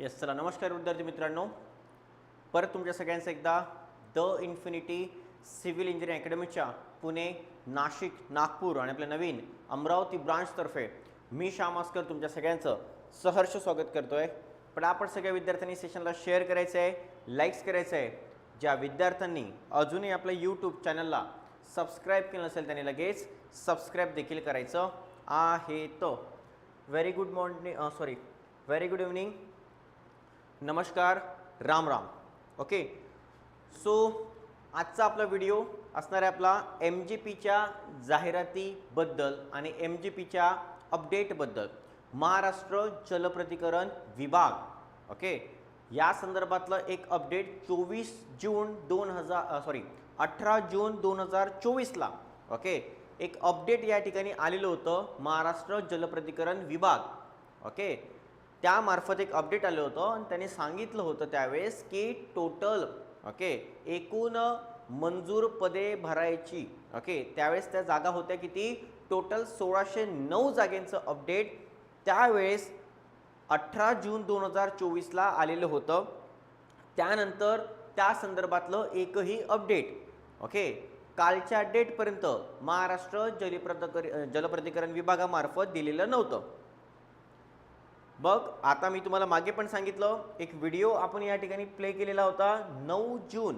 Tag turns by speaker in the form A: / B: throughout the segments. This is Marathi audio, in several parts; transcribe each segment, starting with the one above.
A: येस चला नमस्कार विद्यार्थी मित्रांनो. परत तुमच्या सगळ्यांचं एकदा द इन्फिनिटी सिव्हिल इंजिनिअरिंग अकॅडमीच्या पुणे नाशिक नागपूर आणि आपल्या नवीन अमरावती ब्रांचतर्फे मी श्यामास्कर तुमच्या सगळ्यांचं सहर्ष स्वागत करतोय. पण आपण सगळ्या विद्यार्थ्यांनी सेशनला शेअर करायचं आहे लाईक्स करायचं आहे ज्या विद्यार्थ्यांनी अजूनही आपल्या यूट्यूब चॅनलला सबस्क्राईब केलं नसेल त्यांनी लगेच सबस्क्राईब देखील करायचं आहे. तर very good morning sorry very good evening नमस्कार राम राम. ओके सो आजचा आपला व्हिडिओ असणार आहे आपला एम जी पीच्या जाहिरातीबद्दल आणि एम जी पीच्या अपडेटबद्दल महाराष्ट्र जलप्रतिकरण विभाग. ओके या संदर्भातलं एक अपडेट चोवीस जून दोन हजार सॉरी अठरा जून दोन हजार चोवीसला. ओके एक अपडेट या ठिकाणी आलेलं होतं महाराष्ट्र जलप्रतिकरण विभाग. ओके त्यामार्फत एक अपडेट आलं होतं आणि त्यांनी सांगितलं होतं त्यावेळेस की टोटल ओके एकूण मंजूर पदे भरायची ओके त्यावेळेस त्या जागा होत्या किती? टोटल सोळाशे नऊ जागेंचं अपडेट त्यावेळेस अठरा जून दोन हजार चोवीसला आलेलं होतं. त्यानंतर त्या संदर्भातलं एकही अपडेट ओके कालच्या डेटपर्यंत महाराष्ट्र जलप्रद जलप्राधिकरण विभागामार्फत दिलेलं नव्हतं. बघ आता मी तुम्हाला मागे पण सांगितलं एक व्हिडिओ आपण या ठिकाणी प्ले केलेला होता नऊ जून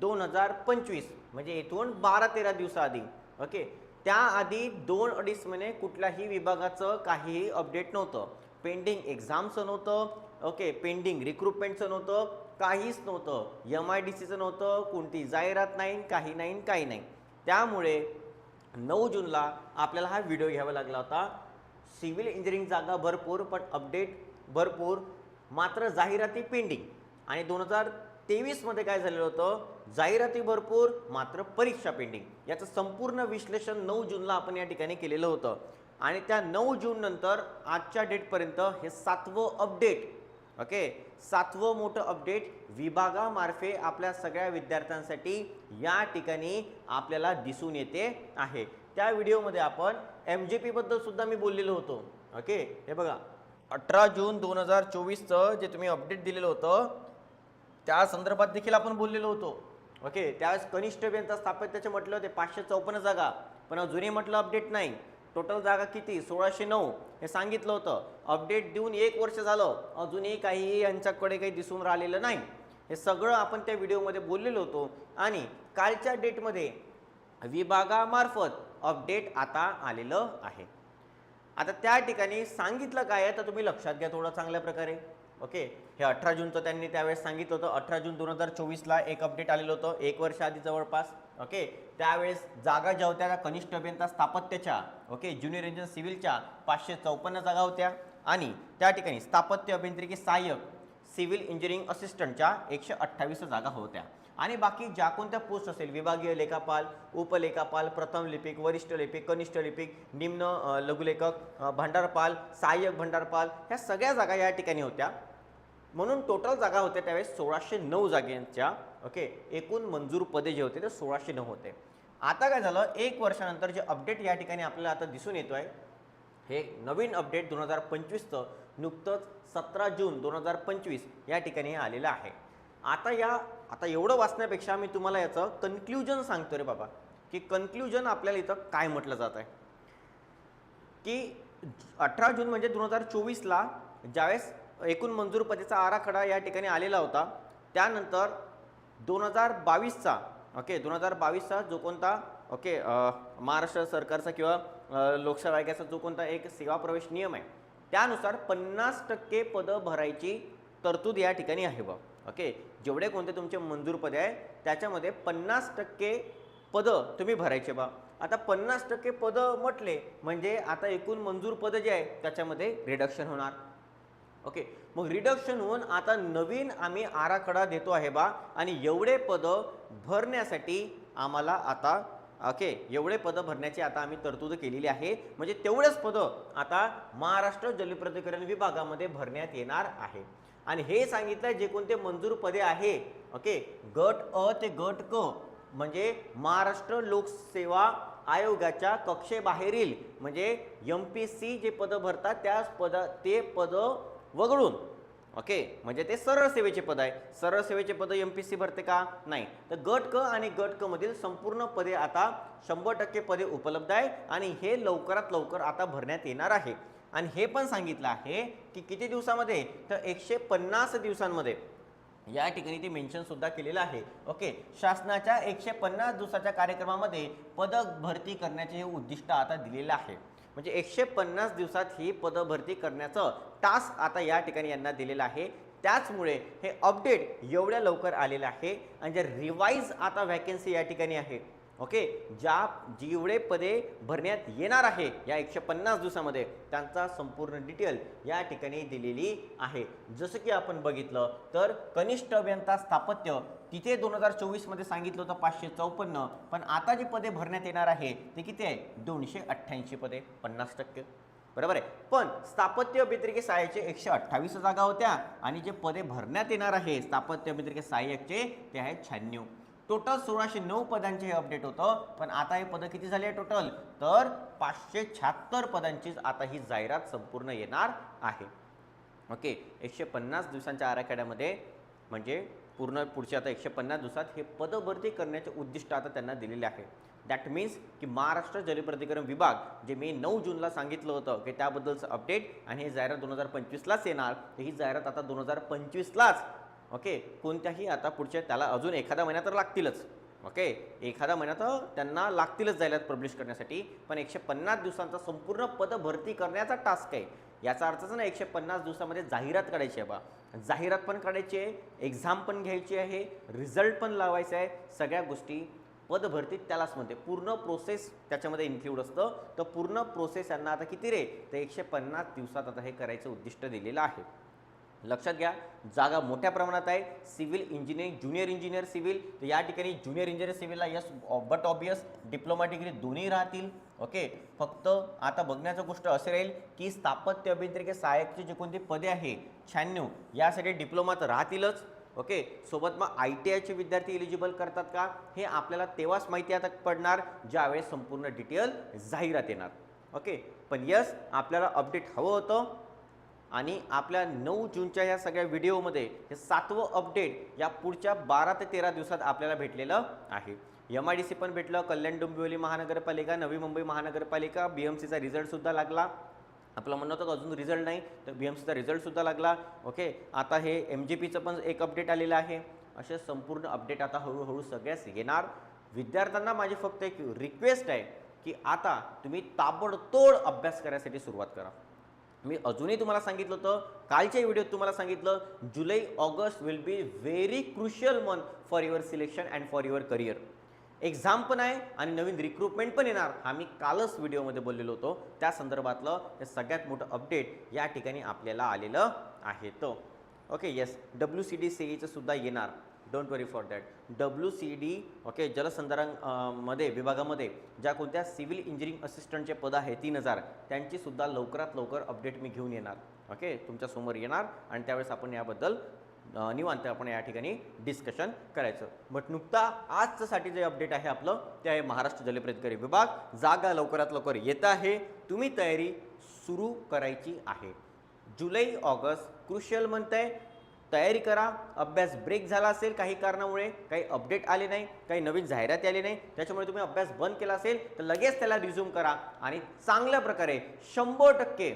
A: दोन हजार पंचवीस म्हणजे इथून बारा तेरा दिवसाआधी ओके त्याआधी दोन अडीच महिने कुठल्याही विभागाचं काहीही अपडेट नव्हतं. पेंडिंग एक्झामचं नव्हतं ओके पेंडिंग रिक्रुटमेंटचं नव्हतं काहीच नव्हतं. एम आय डी सीचं नव्हतं कोणती जाहिरात नाही काही नाही काही नाही. त्यामुळे नऊ जूनला आपल्याला हा व्हिडिओ घ्यावा लागला होता. सिव्हिल इंजिनिअरिंग जागा भरपूर पण अपडेट भरपूर. मात्र जाहिराती पेंडिंग आणि दोन हजार तेवीसमध्ये काय झालेलं होतं? जाहिराती भरपूर मात्र परीक्षा पेंडिंग याचं संपूर्ण विश्लेषण नऊ जूनला आपण या ठिकाणी केलेलं होतं. आणि त्या नऊ जून नंतर आजच्या डेटपर्यंत हे सातवं अपडेट ओके? सातवं मोठं अपडेट विभागामार्फे आपल्या सगळ्या विद्यार्थ्यांसाठी या ठिकाणी आपल्याला दिसून येते आहे. त्या व्हिडिओमध्ये आपण एम जे पीबद्दल सुद्धा मी बोललेलो होतो. ओके? हे बघा. अठरा जून दोन हजार चोवीसचं जे तुम्ही अपडेट दिलेलं होतं त्या संदर्भात देखील आपण बोललेलो होतो. ओके? त्यावेळेस कनिष्ठ बेंचा स्थापत्याचे म्हटलं होते पाचशे चौपन्न जागा. पण अजूनही म्हटलं अपडेट नाही. टोटल जागा किती? सोळाशे नऊ. हे सांगितलं होतं. अपडेट देऊन एक वर्ष झालं. अजूनही काही यांच्याकडे काही दिसून राहिलेलं नाही. हे सगळं आपण त्या व्हिडिओमध्ये बोललेलो होतो. आणि कालच्या डेटमध्ये विभागामार्फत अपडेट आता आलेलं आहे. आता त्या ठिकाणी सांगितलं काय आहे तर तुम्ही लक्षात घ्या थोडं चांगल्या प्रकारे. ओके? हे अठरा जूनचं त्यांनी त्यावेळेस सांगितलं होतं. अठरा जून दोन हजार चोवीसला एक अपडेट आलेलं होतं. एक वर्ष आधी जवळपास. ओके? त्यावेळेस जागा ज्या होत्या त्या कनिष्ठ अभियंता स्थापत्याच्या ओके? ज्युनियर इंजिन सिव्हिलच्या पाचशे चौपन्न जागा होत्या. आणि त्या ठिकाणी स्थापत्य अभियांत्रिकी सहाय्यक सिव्हिल इंजिनिअरिंग असिस्टंटच्या एकशे अठ्ठावीस जागा होत्या. आणि बाकी ज्या कोणत्या पोस्ट असेल विभागीय लेखापाल उपलेखापाल प्रथम लिपिक वरिष्ठ लिपिक कनिष्ठ लिपिक निम्न लघुलेखक भांडारपाल भंडारपाल सहाय्यक भंडारपाल ह्या सगळ्या जागा या ठिकाणी होत्या. म्हणून टोटल जागा होत्या त्यावेळेस सोळाशे नऊ जागांच्या ओके? एकूण मंजूर पदे जे होते ते सोळाशे नऊ होते. आता काय झालं? एक वर्षानंतर जे अपडेट या ठिकाणी आपल्याला आता दिसून येतो आहे हे नवीन अपडेट दोन हजार पंचवीसचं नुकतंच सतरा जून दोन हजार पंचवीस या ठिकाणी आलेलं आहे. आता या आता एवढं वाचण्यापेक्षा मी तुम्हाला याचं कन्क्ल्युजन सांगतो रे बाबा की कन्क्ल्युजन आपल्याला इथं काय म्हटलं जात आहे? की अठरा जून म्हणजे दोन हजार चोवीसला ज्यावेळेस एकूण मंजूर पदेचा आराखडा या ठिकाणी आलेला होता त्यानंतर दोन हजार बावीसचा ओके दोन हजार बावीसचा जो कोणता ओके महाराष्ट्र सरकारचा किंवा लोकसेवा आयोगाचा जो कोणता एक सेवा प्रवेश नियम आहे त्यानुसार पन्नास टक्के पदं भरायची तरतूद या ठिकाणी आहे बा ओके जेवढे कोणते तुमचे मंजूर पदे आहे त्याच्यामध्ये पन्नास टक्के पदं तुम्ही भरायचे बा आता पन्नास टक्के पदं म्हटले म्हणजे आता एकूण मंजूर पदं जे आहे त्याच्यामध्ये रिडक्शन होणार. ओके मग रिडक्शन होऊन आता नवीन आम्ही आराखडा देतो आहे बा आणि एवढे पदं भरण्यासाठी आम्हाला आता ओके एवढे पदं भरण्याची आता आम्ही तरतूद केलेली आहे. म्हणजे तेवढेच पदं आता महाराष्ट्र जलप्रतिकरण विभागामध्ये भरण्यात येणार आहे. आणि हे सांगितलं जे कोणते मंजूर पदे आहे ओके गट अ ते गट क म्हणजे महाराष्ट्र लोकसेवा आयोगाच्या कक्षेबाहेरील म्हणजे एम पी सी जे पदं भरतात त्याच पद ते पदं वगळून. ओके? म्हणजे ते सरळ सेवेचे पद आहे. सरळ सेवेचे पद एम पी सी भरते का? नाही. तर गट क आणि गट क मधील संपूर्ण पदे आता शंभर टक्के पदे उपलब्ध आहे आणि हे लवकरात लवकर आता भरण्यात येणार आहे. आणि हे पण सांगितलं आहे की किती दिवसामध्ये? तर एकशे पन्नास दिवसांमध्ये. या ठिकाणी ते मेन्शन सुद्धा केलेलं आहे. ओके? शासनाच्या एकशे पन्नास दिवसाच्या कार्यक्रमामध्ये पदक भरती करण्याचे हे उद्दिष्ट आता दिलेलं आहे. म्हणजे एकशे पन्नास दिवसात ही पदभरती करण्याचं टास्क आता या ठिकाणी यांना दिलेलं आहे. त्याचमुळे हे अपडेट एवढ्या लवकर आलेलं आहे. आणि जे रिवाईज आता व्हॅकन्सी या ठिकाणी आहे ओके? ज्या जेवढे पदे भरण्यात येणार आहे या एकशे पन्नास दिवसामध्ये त्यांचा संपूर्ण डिटेल या ठिकाणी दिलेली आहे. जसं की आपण बघितलं तर कनिष्ठ अभियंता स्थापत्य तिथे दोन हजार चोवीसमध्ये सांगितलं होतं पाचशे चौपन्न पण आता जी पदे भरण्यात येणार आहे ते किती आहे? दोनशे अठ्ठ्याऐंशी पदे पन्नास टक्के. बरोबर आहे? पण स्थापत्य अभियांत्रिकी सहाय्याचे एकशे अठ्ठावीस जागा होत्या आणि जे पदे भरण्यात येणार आहे स्थापत्य अभियांत्रिकी सहाय्यकचे ते आहे शहाण्णव. टोटल सोळाशे नऊ पदांचे हे अपडेट होतं. पण आता हे पदं किती झाले टोटल तर पाचशे शहात्तर पदांचीच आता ही जाहिरात संपूर्ण येणार आहे. ओके एकशे पन्नास दिवसांच्या आराखड्यामध्ये म्हणजे पूर्ण पुढच्या आता एकशे पन्नास दिवसात हे पदभरती करण्याचे उद्दिष्ट आता त्यांना दिलेले आहे. दॅट मीन्स की महाराष्ट्र जलप्राधिकरण विभाग जे मी नऊ जूनला सांगितलं होतं की त्याबद्दलचं अपडेट आणि हे जाहिरात दोन हजार पंचवीसलाच येणार. तर ही जाहिरात आता दोन हजार पंचवीसलाच ओके? कोणत्याही आता पुढच्या त्याला अजून एखादा महिना तर लागतीलच. ओके? एखादा महिना तर त्यांना लागतीलच जायला पब्लिश करण्यासाठी. पण एकशे पन्नास दिवसांचा संपूर्ण पद भरती करण्याचा टास्क आहे. याचा अर्थच ना एकशे पन्नास दिवसामध्ये जाहिरात काढायची आहे बा. जाहिरात पण काढायची आहे एक्झाम पण घ्यायची आहे रिझल्ट पण लावायचा आहे. सगळ्या गोष्टी पदभरती त्यालाच म्हणते. पूर्ण प्रोसेस त्याच्यामध्ये इन्क्लूड असतं. तर पूर्ण प्रोसेस यांना आता किती रे? तर एकशे पन्नास दिवसात आता हे करायचं उद्दिष्ट दिलेलं आहे. लक्षात घ्या जागा मोठ्या प्रमाणात आहे. Civil engineering junior engineer civil. तर या ठिकाणी junior engineer सिव्हिलला yes but obvious diploma degree दोन्ही राहतील. ओके फक्त आता बघण्याचं गोष्ट असे राहील की स्थापत्य अभियांत्रिकी सहाय्यकची जे कोणती पदे आहे शहाण्णव यासाठी डिप्लोमा तर राहतीलच. ओके सोबत मग आय टी आयचे विद्यार्थी एलिजिबल करतात का? हे आपल्याला तेव्हाच माहिती आता पडणार ज्यावेळेस संपूर्ण डिटेल जाहिरात येणार. ओके पण यस आपल्याला अपडेट हवं होतं. आणि आपल्या नऊ जूनच्या ह्या सगळ्या व्हिडिओमध्ये हे सातवं अपडेट या पुढच्या बारा ते तेरा दिवसात आपल्याला भेटलेलं आहे. एम आय डी सी पण भेटलं कल्याण डोंबिवली महानगरपालिका नवी मुंबई महानगरपालिका बी एम सीचा रिझल्टसुद्धा लागला. आपलं म्हणणं होतं अजून रिझल्ट नाही तर बी एम सीचा रिझल्टसुद्धा लागला. ओके आता हे एम जी पीचं पण एक अपडेट आलेलं आहे. असे संपूर्ण अपडेट आता हळूहळू सगळ्याच येणार. विद्यार्थ्यांना माझी फक्त एक रिक्वेस्ट आहे की आता तुम्ही ताबडतोड अभ्यास करायसाठी सुरुवात करा. मी अजूनही तुम्हाला सांगितलं होतं कालच्या व्हिडिओत तुम्हाला सांगितलं July August will be very crucial month for your selection and for your career exam पण आहे आणि नवीन रिक्रुटमेंट पण येणार. हा मी कालच व्हिडिओमध्ये बोललेलो होतो. त्या संदर्भातलं हे सगळ्यात मोठं अपडेट या ठिकाणी आपल्याला आलेलं आहे. तर okay yes W C D सीईचं सुद्धा येणार. Don't worry for that W C D okay जलसंधारणमध्ये विभागामध्ये ज्या कोणत्या सिव्हिल इंजिनिअरिंग असिस्टंटचे पद आहे तीन हजार त्यांची सुद्धा लवकरात लवकर अपडेट मी घेऊन येणार. ओके तुमच्यासमोर येणार आणि त्यावेळेस आपण याबद्दल निवांत आपण या ठिकाणी डिस्कशन करायचं. बट नुकता आजच्यासाठी जे अपडेट आहे आपलं ते आहे महाराष्ट्र जलप्राधिकारी विभाग. जागा लवकरात लवकर येत आहे. तुम्ही तयारी सुरू करायची आहे. जुलै ऑगस्ट. क्रुशियल मंथ आहे. तयारी करा. अभ्यास ब्रेक झाला असेल काही कारणामुळे. काही अपडेट आले नाही. काही नवीन जाहिराती आली नाही. त्याच्यामुळे तुम्ही अभ्यास बंद केला असेल तर लगेच त्याला रिझ्यूम करा आणि चांगल्या प्रकारे शंभर टक्के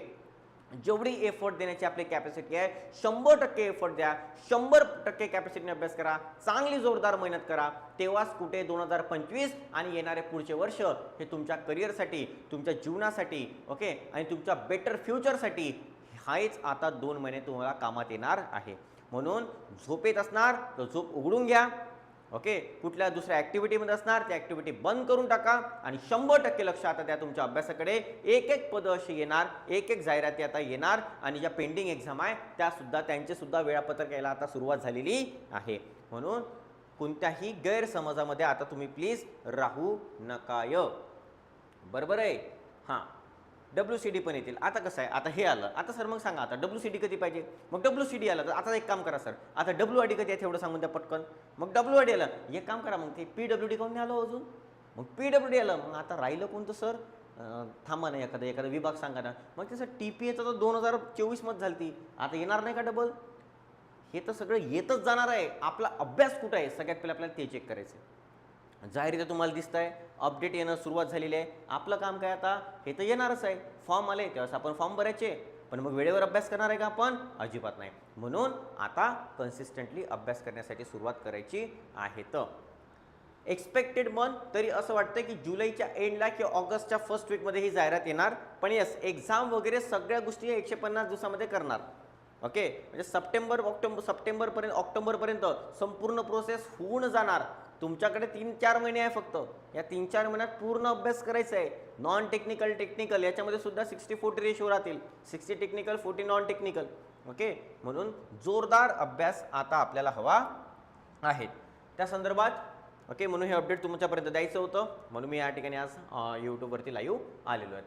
A: जेवढी एफर्ट देण्याची आपली कॅपॅसिटी आहे शंभर टक्के एफर्ट द्या. शंभर टक्के कॅपॅसिटीने अभ्यास करा. चांगली जोरदार मेहनत करा. तेव्हाच कुठे दोन हजार पंचवीस आणि येणारे पुढचे वर्ष हे तुमच्या करिअरसाठी तुमच्या जीवनासाठी ओके आणि तुमच्या बेटर फ्युचरसाठी हाच आता दोन महिने तुम्हाला कामात येणार आहे. म्हणून झोपेत असणार तर झोप उघडून घ्या. ओके? कुठल्या दुसऱ्या ॲक्टिव्हिटीमध्ये असणार त्या ॲक्टिव्हिटी बंद करून टाका आणि शंभर टक्के लक्ष आता त्या तुमच्या अभ्यासाकडे. एक एक पदं अशी येणार एक एक जाहिराती आता येणार आणि ज्या पेंडिंग एक्झाम आहे त्यासुद्धा त्यांचेसुद्धा वेळापत्रक यायला आता सुरुवात झालेली आहे. म्हणून कोणत्याही गैरसमजामध्ये आता तुम्ही प्लीज राहू नकाय. बरोबर आहे? हां. डब्ल्यू सी डी पण येतील. आता कसं आहे? आता हे आलं. आता सर मग सांगा आता. डब्ल्यू सी डी कधी पाहिजे? मग डब्ल्यू सी डी आलं तर आता एक काम करा सर. आता डब्ल्यू आय डी कधी आहे तेवढं सांगून द्या पटकन. मग डब्ल्यू आय डी आलं. एक काम करा. मग ते पी डब्ल्यू डी काऊन आलो आलं अजून? मग पी डब्ल्यू डी आलं. मग आता राहिलं कोणतं सर? थांबा ना एखादा एखादा विभाग सांगा ना. मग ते सर टी पी एचं तर दोन हजार चोवीसमध्ये झाली ती आता येणार नाही का डबल हे तर सगळं येतच जाणार आहे. आपला अभ्यास कुठं आहे? सगळ्यात पहिले आपल्याला ते चेक करायचं आहे जाहीर तुम्हाला दिसत आहे अपडेट येणं सुरुवात झालेली आहे. आपलं काम काय आता? हे तर येणारच आहे. फॉर्म आले तेव्हा आपण फॉर्म भरायचे. पण मग वेळेवर अभ्यास करणार आहे का आपण? अजिबात नाही. म्हणून आता कन्सिस्टंटली अभ्यास करण्यासाठी सुरुवात करायची आहे तर. एक्सपेक्टेड मंथ तरी असं वाटतं की जुलैच्या एंडला किंवा ऑगस्टच्या फर्स्ट वीकमध्ये ही जाहिरात येणार. पण येस एक्झाम वगैरे सगळ्या गोष्टी या एकशे पन्नास दिवसामध्ये करणार. ओके म्हणजे सप्टेंबर ऑक्टोबर सप्टेंबरपर्यंत ऑक्टोबरपर्यंत संपूर्ण प्रोसेस होऊन जाणार. तुमच्याकडे तीन चार महिने आहे फक्त. या तीन चार महिन्यात पूर्ण अभ्यास करायचा आहे. नॉन टेक्निकल टेक्निकल याच्यामध्ये सुद्धा सिक्स्टी फोर्टी रेशो राहतील. Sixty technical forty non technical okay म्हणून जोरदार अभ्यास आता आपल्याला हवा आहे. त्या संदर्भात ओके म्हणून हे अपडेट तुमच्यापर्यंत द्यायचं होतं. म्हणून मी या ठिकाणी आज यूट्यूबवरती लाईव्ह आलेलो आहे.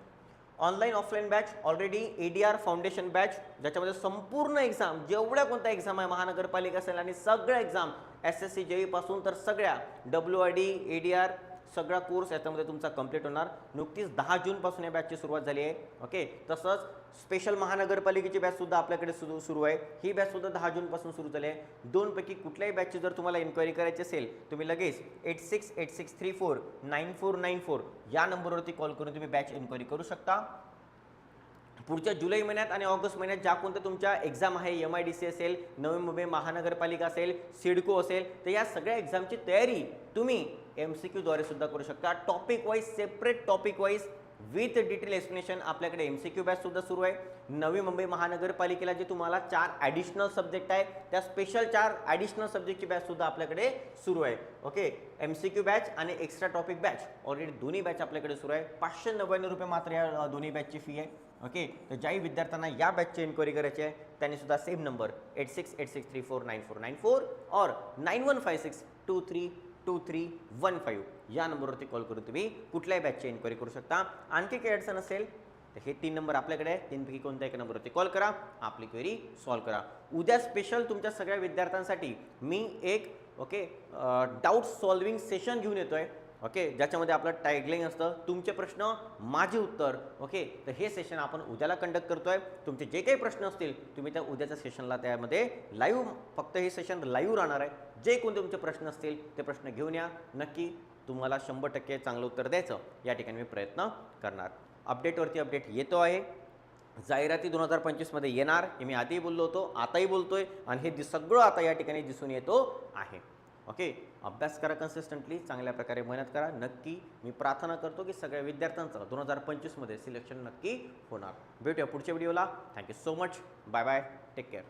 A: Online offline batch already A D R foundation batch ज्याच्यामध्ये संपूर्ण एक्झाम जेवढ्या कोणत्या एक्झाम आहे महानगरपालिका असेल आणि सगळ्या एक्झाम एस एस सी जेईपासून तर सगळ्या W I D A D R सगळा कोर्स याच्यामध्ये तुमचा कंप्लीट होणार. नुकतीच दहा जूनपासून या बॅचची सुरुवात झाली आहे. ओके तसंच स्पेशल महानगरपालिकेची बॅचसुद्धा आपल्याकडे सुरू सुरू आहे. ही बॅचसुद्धा दहा जूनपासून सुरू झाली आहे. दोनपैकी कुठल्याही बॅचची जर तुम्हाला इन्क्वायरी करायची असेल तुम्ही लगेच eight six eight six three four nine four nine four या नंबरवरती कॉल करून तुम्ही बॅच इन्क्वायरी करू शकता. पुढच्या जुलै महिन्यात आणि ऑगस्ट महिन्यात ज्या कोणत्या तुमच्या एक्झाम आहे एम आय डी सी असेल नवी मुंबई महानगरपालिका असेल सिडको असेल तर या सगळ्या एक्झामची तयारी तुम्ही एम सी क्यूद्वारे सुद्धा करू शकता. Topic wise separate topic wise with detail explanation आपल्याकडे एम सी क्यू बॅच सुद्धा सुरू आहे. नवी मुंबई महानगरपालिकेला जे तुम्हाला चार ॲडिशनल सब्जेक्ट आहे त्या स्पेशल चार ॲडिशनल सब्जेक्टची बॅच सुद्धा आपल्याकडे सुरू आहे. Okay M C Q batch आणि एक्स्ट्रा टॉपिक बॅच ऑलरेडी दोन्ही बॅच आपल्याकडे सुरू आहे. पाचशे नव्याण्णव रुपये मात्र या दोन्ही बॅचची फी आहे. ओके? तर ज्याही विद्यार्थ्यांना या बॅचची इन्क्वायरी करायची आहे त्यांनी सुद्धा same number eight six eight six three four nine four nine four और nine one five six two three two three one five या नंबरवरती कॉल करून तुम्ही कुठल्याही बॅचची इन्क्वायरी करू शकता. आणखी काही अडचण असेल तर हे तीन नंबर आपल्याकडे आहे. तीनपैकी कोणत्या एका नंबरवरती कॉल करा आपली क्वेरी सॉल्व्ह करा. उद्या स्पेशल तुमच्या सगळ्या विद्यार्थ्यांसाठी मी एक ओके डाऊट सॉल्विंग सेशन घेऊन येतो आहे ओके? ज्याच्यामध्ये आपलं टॅगलाईन असतं तुमचे प्रश्न माझे उत्तर. ओके? तर हे सेशन आपण उद्याला कंडक्ट करतो आहे तुमचे जे काही प्रश्न असतील तुम्ही त्या उद्याच्या सेशनला त्यामध्ये लाईव्ह फक्त हे सेशन लाईव्ह राहणार आहे. जे कोणते तुमचे प्रश्न असतील ते प्रश्न घेऊन या. नक्की तुम्हाला शंभर टक्के चांगलं उत्तर द्यायचं. या ठिकाणी मी प्रयत्न करणार. अपडेटवरती अपडेट येतो आहे. जाहिराती दोन हजार पंचवीसमध्ये येणार. हे मी आधीही बोललो होतो आताही बोलतोय. आणि हे सगळं आता या ठिकाणी दिसून येतो आहे. ओके अभ्यास करा कन्सिस्टंटली चांगल्या प्रकारे मेहनत करा. नक्की मी प्रार्थना करतो की सगळ्या विद्यार्थ्यांचं दोन हजार पंचवीसमध्ये सिलेक्शन नक्की होणार. भेटूया पुढच्या व्हिडिओला thank you so much bye bye take care